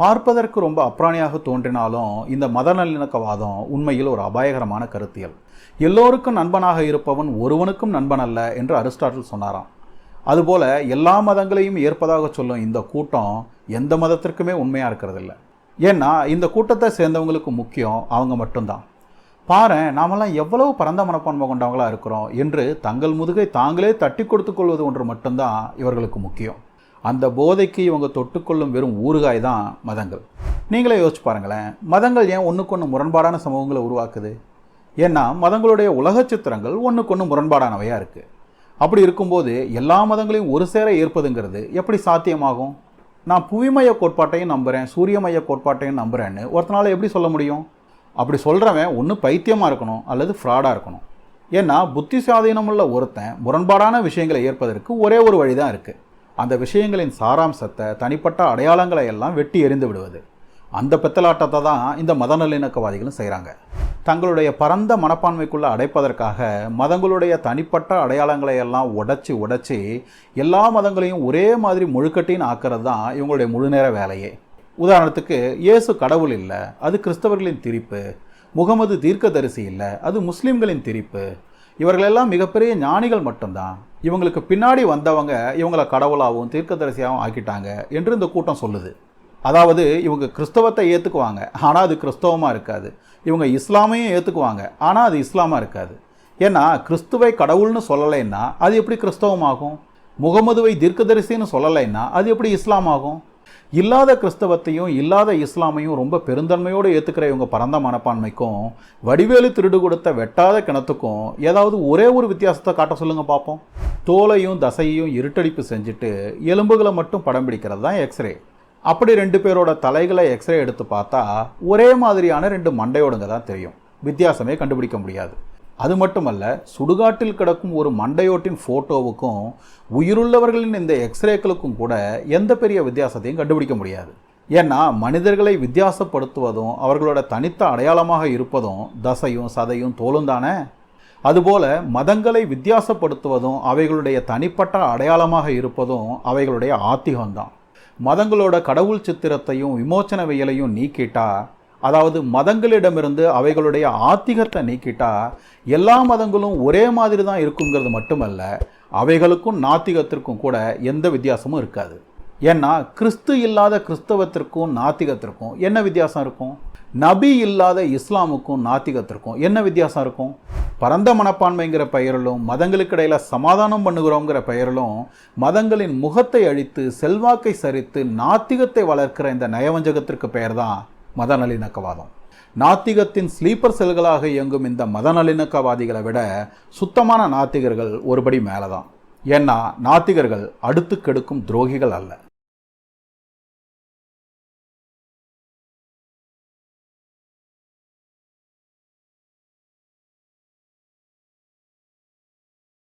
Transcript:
பார்ப்பதற்கு ரொம்ப அப்ராணியாக தோன்றினாலும் இந்த மத நல்லிணக்கவாதம் உண்மையில் ஒரு அபாயகரமான கருத்தியல். எல்லோருக்கும் நண்பனாக இருப்பவன் ஒருவனுக்கும் நண்பன் அல்ல என்று அரிஸ்டாட்டில் சொன்னாராம். அதுபோல எல்லா மதங்களையும் ஏற்பதாக சொல்லும் இந்த கூட்டம் எந்த மதத்திற்குமே உண்மையாக இருக்கிறதில்ல. ஏன்னா இந்த கூட்டத்தை சேர்ந்தவங்களுக்கு முக்கியம் அவங்க மட்டும்தான். பாரேன் நாமெல்லாம் எவ்வளவு பரந்த மனப்பான்மை கொண்டவங்களாக இருக்கிறோம் என்று தங்கள் முதுகை தாங்களே தட்டி கொடுத்துக்கொள்வது ஒன்று மட்டும்தான் இவர்களுக்கு முக்கியம். அந்த போதைக்கு இவங்க தொட்டுக்கொள்ளும் வெறும் ஊறுகாய் தான் மதங்கள். நீங்களே யோசிச்சு பாருங்களேன் மதங்கள் ஏன் ஒன்றுக்கொன்று முரண்பாடான சமூகங்களை உருவாக்குது? ஏன்னா மதங்களுடைய உலக சித்திரங்கள் ஒன்றுக்கொன்று முரண்பாடானவையாக இருக்குது அப்படி இருக்கும்போது எல்லா மதங்களையும் ஒரு சேர ஏற்பதுங்கிறது எப்படி சாத்தியமாகும்? நான் புவிமய கோட்பாட்டையும் நம்புகிறேன் சூரியமய கோட்பாட்டையும் நம்புகிறேன்னு ஒருத்தனால எப்படி சொல்ல முடியும்? அப்படி சொல்கிறவன் ஒன்று பைத்தியமாக இருக்கணும் அல்லது ஃப்ராடாக இருக்கணும். ஏன்னா புத்தி சாதீனமுள்ள ஒருத்தன் முரண்பாடான விஷயங்களை ஏற்பதற்கு ஒரே ஒரு வழி தான் இருக்குது அந்த விஷயங்களின் சாராம்சத்தை தனிப்பட்ட அடையாளங்களை எல்லாம் வெட்டி எறிந்து விடுவது. அந்த பெத்தலாட்டத்தை தான் இந்த மத நல்லிணக்கவாதிகளும் செய்கிறாங்க தங்களுடைய பரந்த மனப்பான்மைக்குள்ளே அடைப்பதற்காக மதங்களுடைய தனிப்பட்ட அடையாளங்களை எல்லாம் உடைச்சி உடச்சி எல்லா மதங்களையும் ஒரே மாதிரி முழுக்கட்டின்னு ஆக்கிறது தான் இவங்களுடைய முழுநேர வேலையே. உதாரணத்துக்கு இயேசு கடவுள் இல்லை அது கிறிஸ்தவர்களின் திரிப்பு. முகமது தீர்க்கதரிசி இல்லை அது முஸ்லீம்களின் திரிப்பு. இவர்களெல்லாம் மிகப்பெரிய ஞானிகள் மட்டும்தான். இவங்களுக்கு பின்னாடி வந்தவங்க இவங்களை கடவுளாகவும் தீர்க்கதரிசியாகவும் ஆக்கிட்டாங்க என்று இந்த கூட்டம் சொல்லுது. அதாவது இவங்க கிறிஸ்தவத்தை ஏற்றுக்குவாங்க ஆனால் அது கிறிஸ்தவமாக இருக்காது. இவங்க இஸ்லாமையும் ஏற்றுக்குவாங்க ஆனால் அது இஸ்லாமாக இருக்காது. ஏன்னா கிறிஸ்துவை கடவுள்னு சொல்லலைன்னா அது எப்படி கிறிஸ்தவமாகும்? முகமதுவை தீர்க்கதரிசின்னு சொல்லலைன்னா அது எப்படி இஸ்லாம் ஆகும் இல்லாத கிறிஸ்தவத்தையும் இல்லாத இஸ்லாமையும் ரொம்ப பெருந்தன்மையோடு ஏற்றுக்கிற இவங்க பரந்த மனப்பான்மைக்கும் வடிவேலு திருடு கொடுத்த வெட்டாத கிணத்துக்கும் ஏதாவது ஒரே ஒரு வித்தியாசத்தை காட்ட சொல்லுங்கள் பார்ப்போம் தோலையும் தசையையும் இருட்டடிப்பு செஞ்சுட்டு எலும்புகளை மட்டும் படம் பிடிக்கிறது தான் எக்ஸ்ரே. அப்படி ரெண்டு பேரோட தலைகளை எக்ஸ்ரே எடுத்து பார்த்தா ஒரே மாதிரியான ரெண்டு மண்டையோடுங்க தான் தெரியும். வித்தியாசமே கண்டுபிடிக்க முடியாது. அது மட்டுமல்ல சுடுகாட்டில் கிடக்கும் ஒரு மண்டையோட்டின் ஃபோட்டோவுக்கும் உயிருள்ளவர்களின் இந்த எக்ஸ்ரேக்களுக்கும் கூட எந்த பெரிய வித்தியாசத்தையும் கண்டுபிடிக்க முடியாது. ஏன்னா மனிதர்களை வித்தியாசப்படுத்துவதும் அவர்களோட தனித்த அடையாளமாக இருப்பதும் தசையும் சதையும் தோலும் தானே அதுபோல மதங்களை வித்தியாசப்படுத்துவதும் அவைகளுடைய தனிப்பட்ட அடையாளமாக இருப்பதும் அவைகளுடைய ஆத்திகம்தான். மதங்களோட கடவுள் சித்திரத்தையும் விமோச்சனவியலையும் நீக்கிட்டா அதாவது மதங்களிடமிருந்து அவைகளுடைய ஆத்திகத்தை நீக்கிட்டா எல்லா மதங்களும் ஒரே மாதிரி தான் இருக்குங்கிறது மட்டுமல்ல அவைகளுக்கும் நாத்திகத்திற்கும் கூட எந்த வித்தியாசமும் இருக்காது. ஏன்னா கிறிஸ்து இல்லாத கிறிஸ்தவத்திற்கும் நாத்திகத்திற்கும் என்ன வித்தியாசம் இருக்கும்? நபி இல்லாத இஸ்லாமுக்கும் நாத்திகத்திற்கும் என்ன வித்தியாசம் இருக்கும்? பரந்த மனப்பான்மைங்கிற பெயரிலும் மதங்களுக்கு இடையில் சமாதானம் பண்ணுகிறோங்கிற பெயரிலும் மதங்களின் முகத்தை அழித்து செல்வாக்கை சரித்து நாத்திகத்தை வளர்க்கிற இந்த நயவஞ்சகத்திற்கு பெயர் தான் மத நல்லிணக்கவாதம் நாத்திகத்தின் ஸ்லீப்பர் செல்களாக இயங்கும் இந்த மத நல்லிணக்கவாதிகளை விட சுத்தமான நாத்திகர்கள் ஒருபடி மேலே தான் ஏன்னா நாத்திகர்கள் அடுத்து கெடுக்கும் துரோகிகள் அல்ல.